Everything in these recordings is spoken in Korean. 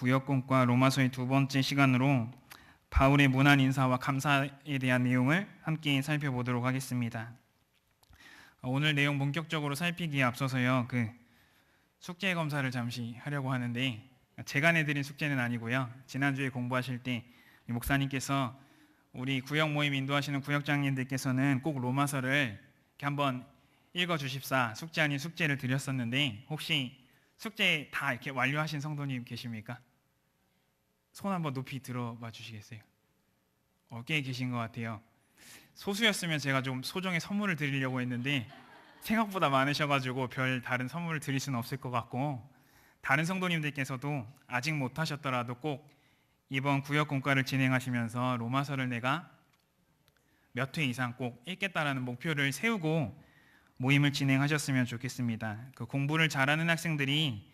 구역공과 로마서의 두 번째 시간으로 바울의 문안 인사와 감사에 대한 내용을 함께 살펴보도록 하겠습니다. 오늘 내용 본격적으로 살피기에 앞서서요. 그 숙제 검사를 잠시 하려고 하는데 제가 내드린 숙제는 아니고요. 지난주에 공부하실 때 목사님께서 우리 구역 모임 인도하시는 구역장님들께서는 꼭 로마서를 이렇게 한번 읽어 주십사 숙제 아닌 숙제를 드렸었는데 혹시 숙제 다 이렇게 완료하신 성도님 계십니까? 손 한번 높이 들어봐 주시겠어요? 어깨에 계신 것 같아요. 소수였으면 제가 좀 소정의 선물을 드리려고 했는데 생각보다 많으셔가지고 별 다른 선물을 드릴 수는 없을 것 같고 다른 성도님들께서도 아직 못하셨더라도 꼭 이번 구역 공과를 진행하시면서 로마서를 내가 몇 회 이상 꼭 읽겠다라는 목표를 세우고 모임을 진행하셨으면 좋겠습니다. 그 공부를 잘하는 학생들이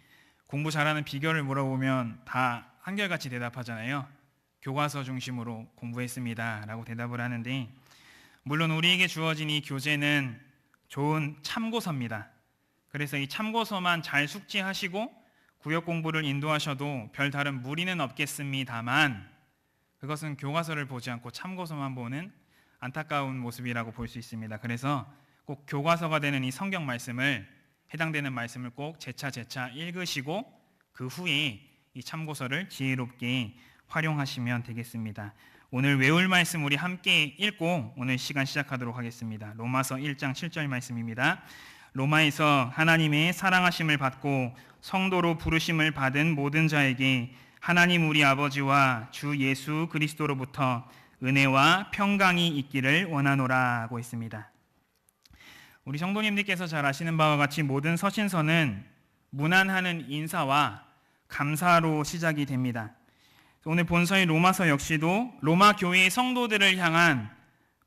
공부 잘하는 비결을 물어보면 다 한결같이 대답하잖아요. 교과서 중심으로 공부했습니다 라고 대답을 하는데 물론 우리에게 주어진 이 교재는 좋은 참고서입니다. 그래서 이 참고서만 잘 숙지하시고 구역 공부를 인도하셔도 별 다른 무리는 없겠습니다만 그것은 교과서를 보지 않고 참고서만 보는 안타까운 모습이라고 볼 수 있습니다. 그래서 꼭 교과서가 되는 이 성경 말씀을 해당되는 말씀을 꼭 재차 재차 읽으시고 그 후에 이 참고서를 지혜롭게 활용하시면 되겠습니다. 오늘 외울 말씀 우리 함께 읽고 오늘 시간 시작하도록 하겠습니다. 로마서 1장 7절 말씀입니다. 로마에서 하나님의 사랑하심을 받고 성도로 부르심을 받은 모든 자에게 하나님 우리 아버지와 주 예수 그리스도로부터 은혜와 평강이 있기를 원하노라고 했습니다. 우리 성도님들께서 잘 아시는 바와 같이 모든 서신서는 무난하는 인사와 감사로 시작이 됩니다. 오늘 본서의 로마서 역시도 로마 교회의 성도들을 향한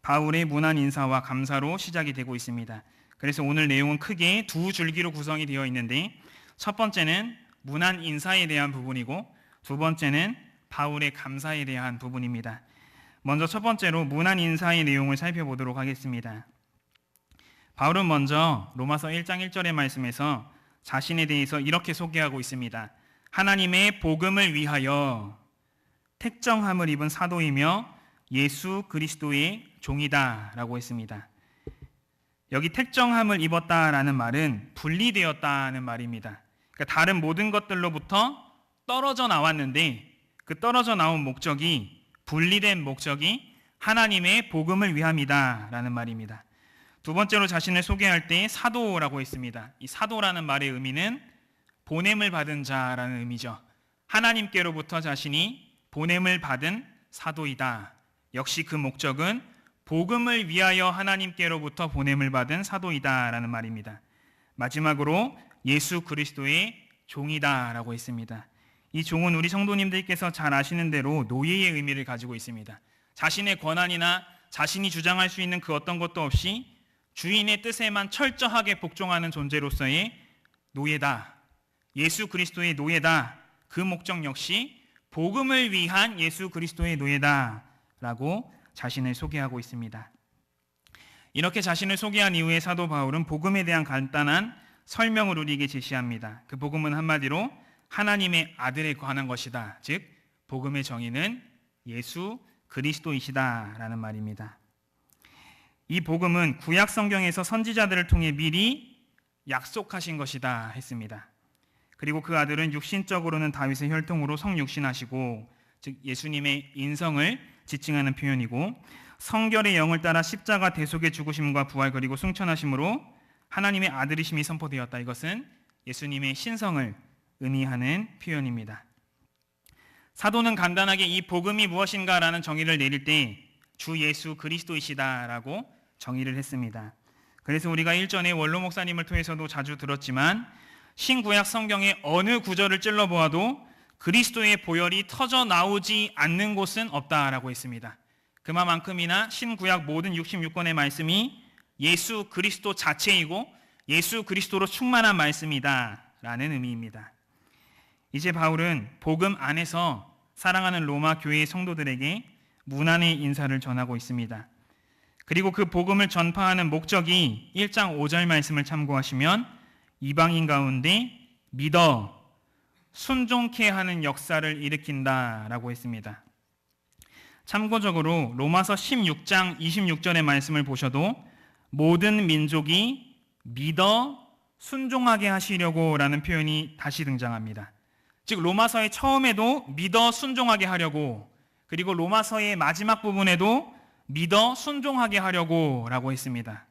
바울의 문안 인사와 감사로 시작이 되고 있습니다. 그래서 오늘 내용은 크게 두 줄기로 구성이 되어 있는데 첫 번째는 문안 인사에 대한 부분이고 두 번째는 바울의 감사에 대한 부분입니다. 먼저 첫 번째로 문안 인사의 내용을 살펴보도록 하겠습니다. 바울은 먼저 로마서 1장 1절의 말씀에서 자신에 대해서 이렇게 소개하고 있습니다. 하나님의 복음을 위하여 택정함을 입은 사도이며 예수 그리스도의 종이다라고 했습니다. 여기 택정함을 입었다라는 말은 분리되었다는 말입니다. 그러니까 다른 모든 것들로부터 떨어져 나왔는데 그 떨어져 나온 목적이 분리된 목적이 하나님의 복음을 위함이다라는 말입니다. 두 번째로 자신을 소개할 때 사도라고 했습니다. 이 사도라는 말의 의미는 보냄을 받은 자라는 의미죠. 하나님께로부터 자신이 보냄을 받은 사도이다. 역시 그 목적은 복음을 위하여 하나님께로부터 보냄을 받은 사도이다라는 말입니다. 마지막으로 예수 그리스도의 종이다라고 했습니다. 이 종은 우리 성도님들께서 잘 아시는 대로 노예의 의미를 가지고 있습니다. 자신의 권한이나 자신이 주장할 수 있는 그 어떤 것도 없이 주인의 뜻에만 철저하게 복종하는 존재로서의 노예다. 예수 그리스도의 노예다. 그 목적 역시 복음을 위한 예수 그리스도의 노예다 라고 자신을 소개하고 있습니다. 이렇게 자신을 소개한 이후에 사도 바울은 복음에 대한 간단한 설명을 우리에게 제시합니다. 그 복음은 한마디로 하나님의 아들에 관한 것이다. 즉 복음의 정의는 예수 그리스도이시다라는 말입니다. 이 복음은 구약 성경에서 선지자들을 통해 미리 약속하신 것이다 했습니다. 그리고 그 아들은 육신적으로는 다윗의 혈통으로 성육신하시고 즉 예수님의 인성을 지칭하는 표현이고 성결의 영을 따라 십자가 대속의 죽으심과 부활 그리고 승천하심으로 하나님의 아들이심이 선포되었다. 이것은 예수님의 신성을 의미하는 표현입니다. 사도는 간단하게 이 복음이 무엇인가라는 정의를 내릴 때 주 예수 그리스도이시다라고 정의를 했습니다. 그래서 우리가 일전에 원로 목사님을 통해서도 자주 들었지만 신구약 성경의 어느 구절을 찔러 보아도 그리스도의 보혈이 터져 나오지 않는 곳은 없다라고 했습니다. 그만큼이나 신구약 모든 66권의 말씀이 예수 그리스도 자체이고 예수 그리스도로 충만한 말씀이다라는 의미입니다. 이제 바울은 복음 안에서 사랑하는 로마 교회의 성도들에게 문안의 인사를 전하고 있습니다. 그리고 그 복음을 전파하는 목적이 1장 5절 말씀을 참고하시면 이방인 가운데 믿어 순종케 하는 역사를 일으킨다라고 했습니다. 참고적으로 로마서 16장 26절의 말씀을 보셔도 모든 민족이 믿어 순종하게 하시려고 라는 표현이 다시 등장합니다. 즉 로마서의 처음에도 믿어 순종하게 하려고 그리고 로마서의 마지막 부분에도 믿어 순종하게 하려고 라고 했습니다.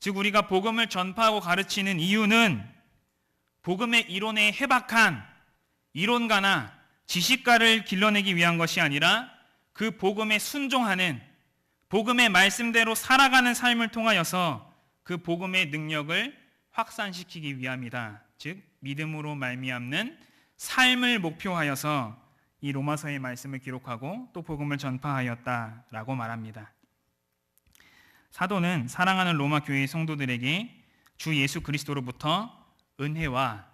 즉 우리가 복음을 전파하고 가르치는 이유는 복음의 이론에 해박한 이론가나 지식가를 길러내기 위한 것이 아니라 그 복음에 순종하는 복음의 말씀대로 살아가는 삶을 통하여서 그 복음의 능력을 확산시키기 위함이다. 즉 믿음으로 말미암는 삶을 목표하여서 이 로마서의 말씀을 기록하고 또 복음을 전파하였다라고 말합니다. 사도는 사랑하는 로마 교회 성도들에게 주 예수 그리스도로부터 은혜와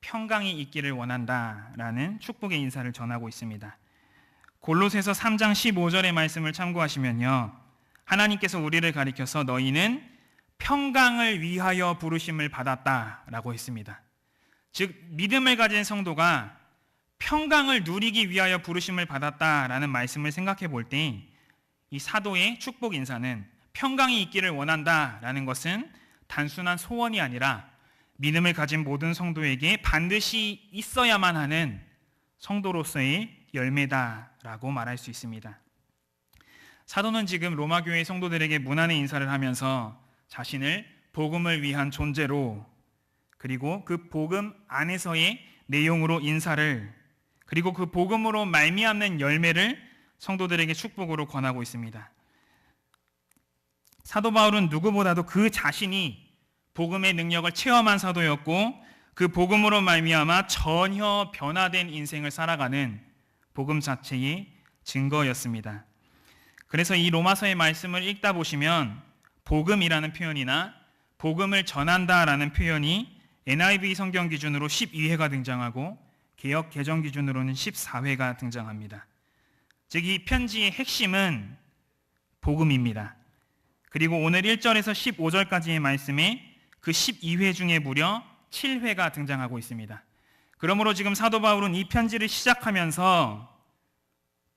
평강이 있기를 원한다라는 축복의 인사를 전하고 있습니다. 골로새서 3장 15절의 말씀을 참고하시면요. 하나님께서 우리를 가리켜서 너희는 평강을 위하여 부르심을 받았다라고 했습니다. 즉 믿음을 가진 성도가 평강을 누리기 위하여 부르심을 받았다라는 말씀을 생각해 볼 때 이 사도의 축복 인사는 평강이 있기를 원한다라는 것은 단순한 소원이 아니라 믿음을 가진 모든 성도에게 반드시 있어야만 하는 성도로서의 열매다라고 말할 수 있습니다. 사도는 지금 로마 교회 성도들에게 문안의 인사를 하면서 자신을 복음을 위한 존재로 그리고 그 복음 안에서의 내용으로 인사를 그리고 그 복음으로 말미암는 열매를 성도들에게 축복으로 권하고 있습니다. 사도 바울은 누구보다도 그 자신이 복음의 능력을 체험한 사도였고 그 복음으로 말미암아 전혀 변화된 인생을 살아가는 복음 자체의 증거였습니다. 그래서 이 로마서의 말씀을 읽다 보시면 복음이라는 표현이나 복음을 전한다라는 표현이 NIV 성경 기준으로 12회가 등장하고 개혁 개정 기준으로는 14회가 등장합니다. 즉 이 편지의 핵심은 복음입니다. 그리고 오늘 1절에서 15절까지의 말씀에 그 12회 중에 무려 7회가 등장하고 있습니다. 그러므로 지금 사도 바울은 이 편지를 시작하면서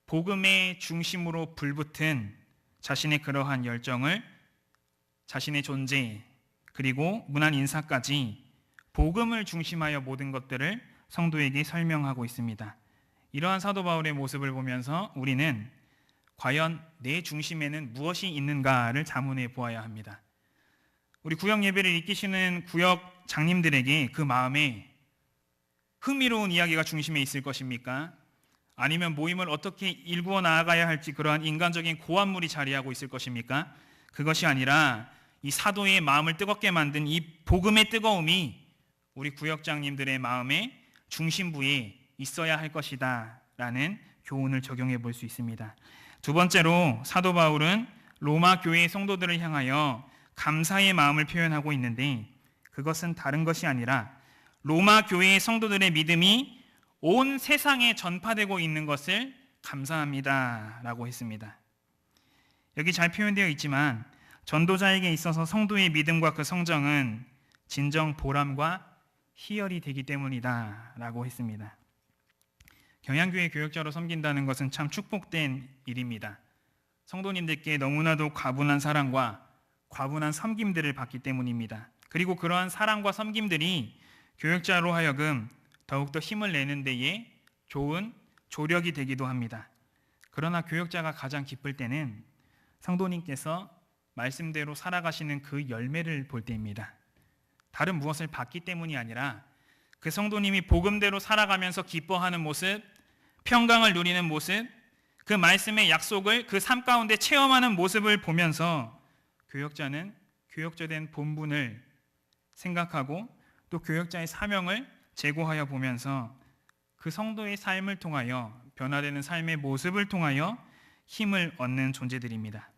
복음의 중심으로 불붙은 자신의 그러한 열정을 자신의 존재 그리고 문안 인사까지 복음을 중심하여 모든 것들을 성도에게 설명하고 있습니다. 이러한 사도 바울의 모습을 보면서 우리는 과연 내 중심에는 무엇이 있는가를 자문해 보아야 합니다. 우리 구역 예배를 이끄시는 구역 장님들에게 그 마음에 흥미로운 이야기가 중심에 있을 것입니까? 아니면 모임을 어떻게 일구어 나아가야 할지 그러한 인간적인 고안물이 자리하고 있을 것입니까? 그것이 아니라 이 사도의 마음을 뜨겁게 만든 이 복음의 뜨거움이 우리 구역장님들의 마음의 중심부에 있어야 할 것이다 라는 교훈을 적용해 볼 수 있습니다. 두 번째로 사도 바울은 로마 교회의 성도들을 향하여 감사의 마음을 표현하고 있는데 그것은 다른 것이 아니라 로마 교회의 성도들의 믿음이 온 세상에 전파되고 있는 것을 감사합니다 라고 했습니다. 여기 잘 표현되어 있지만 전도자에게 있어서 성도의 믿음과 그 성정은 진정 보람과 희열이 되기 때문이다 라고 했습니다. 경양교회 교역자로 섬긴다는 것은 참 축복된 일입니다. 성도님들께 너무나도 과분한 사랑과 과분한 섬김들을 받기 때문입니다. 그리고 그러한 사랑과 섬김들이 교역자로 하여금 더욱더 힘을 내는 데에 좋은 조력이 되기도 합니다. 그러나 교역자가 가장 기쁠 때는 성도님께서 말씀대로 살아가시는 그 열매를 볼 때입니다. 다른 무엇을 받기 때문이 아니라 그 성도님이 복음대로 살아가면서 기뻐하는 모습, 평강을 누리는 모습, 그 말씀의 약속을 그 삶 가운데 체험하는 모습을 보면서 교역자는 교역자된 본분을 생각하고 또 교역자의 사명을 제고하여 보면서 그 성도의 삶을 통하여 변화되는 삶의 모습을 통하여 힘을 얻는 존재들입니다.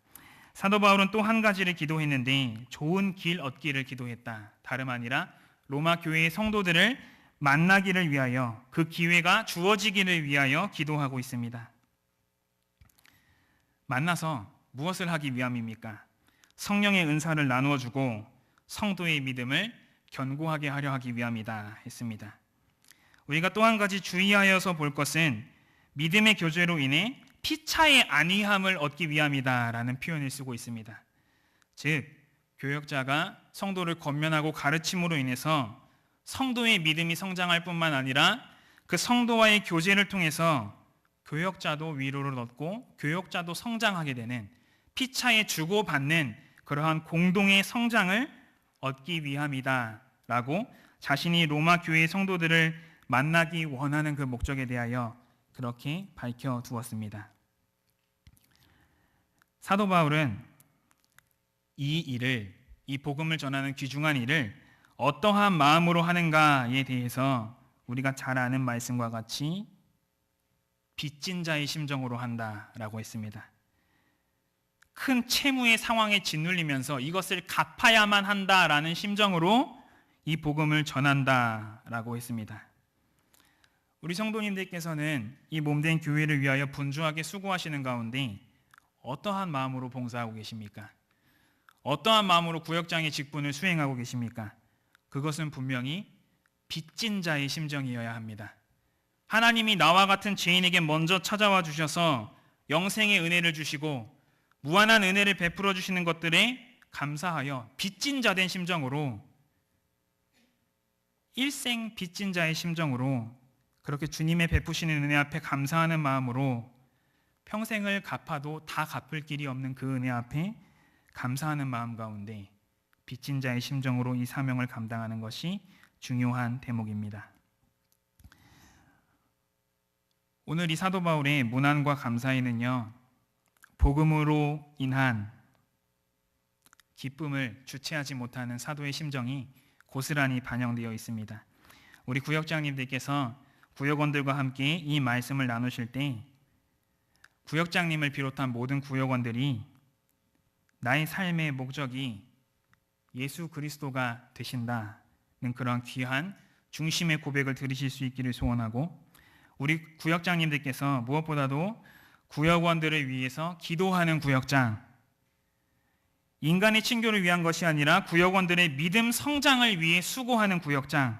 사도 바울은 또 한 가지를 기도했는데 좋은 길 얻기를 기도했다. 다름 아니라 로마 교회의 성도들을 만나기를 위하여 그 기회가 주어지기를 위하여 기도하고 있습니다. 만나서 무엇을 하기 위함입니까? 성령의 은사를 나누어 주고 성도의 믿음을 견고하게 하려 하기 위함이다 했습니다. 우리가 또 한 가지 주의하여서 볼 것은 믿음의 교제로 인해 피차의 안위함을 얻기 위함이다라는 표현을 쓰고 있습니다. 즉 교역자가 성도를 건면하고 가르침으로 인해서 성도의 믿음이 성장할 뿐만 아니라 그 성도와의 교제를 통해서 교역자도 위로를 얻고 교역자도 성장하게 되는 피차에 주고받는 그러한 공동의 성장을 얻기 위함이다 라고 자신이 로마 교회 성도들을 만나기 원하는 그 목적에 대하여 그렇게 밝혀 두었습니다. 사도 바울은 이 일을 이 복음을 전하는 귀중한 일을 어떠한 마음으로 하는가에 대해서 우리가 잘 아는 말씀과 같이 빚진 자의 심정으로 한다라고 했습니다. 큰 채무의 상황에 짓눌리면서 이것을 갚아야만 한다라는 심정으로 이 복음을 전한다라고 했습니다. 우리 성도님들께서는 이 몸된 교회를 위하여 분주하게 수고하시는 가운데 어떠한 마음으로 봉사하고 계십니까? 어떠한 마음으로 구역장의 직분을 수행하고 계십니까? 그것은 분명히 빚진 자의 심정이어야 합니다. 하나님이 나와 같은 죄인에게 먼저 찾아와 주셔서 영생의 은혜를 주시고 무한한 은혜를 베풀어 주시는 것들에 감사하여 빚진 자 된 심정으로 일생 빚진 자의 심정으로 그렇게 주님의 베푸시는 은혜 앞에 감사하는 마음으로 평생을 갚아도 다 갚을 길이 없는 그 은혜 앞에 감사하는 마음 가운데 빚진 자의 심정으로 이 사명을 감당하는 것이 중요한 대목입니다. 오늘 이 사도 바울의 문안과 감사에는요. 복음으로 인한 기쁨을 주체하지 못하는 사도의 심정이 고스란히 반영되어 있습니다. 우리 구역장님들께서 구역원들과 함께 이 말씀을 나누실 때 구역장님을 비롯한 모든 구역원들이 나의 삶의 목적이 예수 그리스도가 되신다는 그런 귀한 중심의 고백을 들으실 수 있기를 소원하고 우리 구역장님들께서 무엇보다도 구역원들을 위해서 기도하는 구역장 인간의 친교를 위한 것이 아니라 구역원들의 믿음 성장을 위해 수고하는 구역장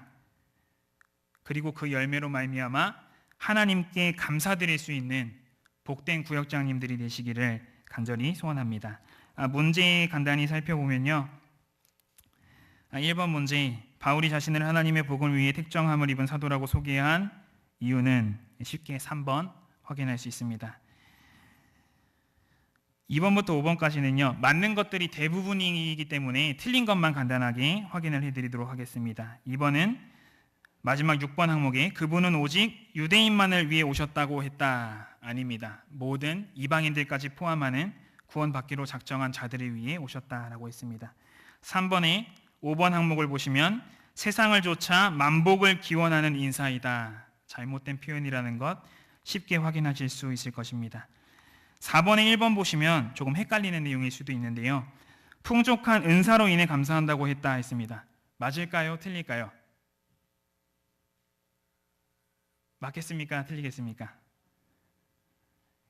그리고 그 열매로 말미암아 하나님께 감사드릴 수 있는 복된 구역장님들이 되시기를 간절히 소원합니다. 아, 문제 간단히 살펴보면요. 아, 1번 문제 바울이 자신을 하나님의 복음을 위해 특정함을 입은 사도라고 소개한 이유는 쉽게 3번 확인할 수 있습니다. 2번부터 5번까지는요. 맞는 것들이 대부분이기 때문에 틀린 것만 간단하게 확인을 해드리도록 하겠습니다. 2번은 마지막 6번 항목에 그분은 오직 유대인만을 위해 오셨다고 했다. 아닙니다. 모든 이방인들까지 포함하는 구원받기로 작정한 자들을 위해 오셨다라고 했습니다. 3번에 5번 항목을 보시면 세상을 조차 만복을 기원하는 인사이다. 잘못된 표현이라는 것 쉽게 확인하실 수 있을 것입니다. 4번에 1번 보시면 조금 헷갈리는 내용일 수도 있는데요. 풍족한 은사로 인해 감사한다고 했다 했습니다. 맞을까요? 틀릴까요? 맞겠습니까? 틀리겠습니까?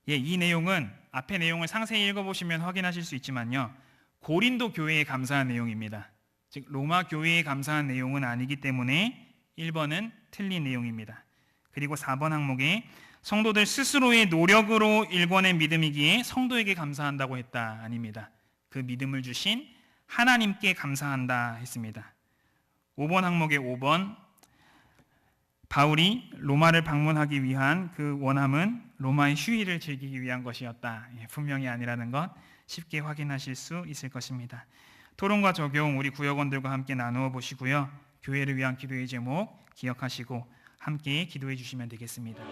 예, 이 내용은 앞의 내용을 상세히 읽어보시면 확인하실 수 있지만요. 고린도 교회에 감사한 내용입니다. 즉 로마 교회에 감사한 내용은 아니기 때문에 1번은 틀린 내용입니다. 그리고 4번 항목에 성도들 스스로의 노력으로 일궈낸 믿음이기에 성도에게 감사한다고 했다 아닙니다. 그 믿음을 주신 하나님께 감사한다 했습니다. 5번 항목의 5번 바울이 로마를 방문하기 위한 그 원함은 로마의 휴일을 즐기기 위한 것이었다. 예, 분명히 아니라는 것 쉽게 확인하실 수 있을 것입니다. 토론과 적용 우리 구역원들과 함께 나누어 보시고요. 교회를 위한 기도의 제목 기억하시고 함께 기도해 주시면 되겠습니다.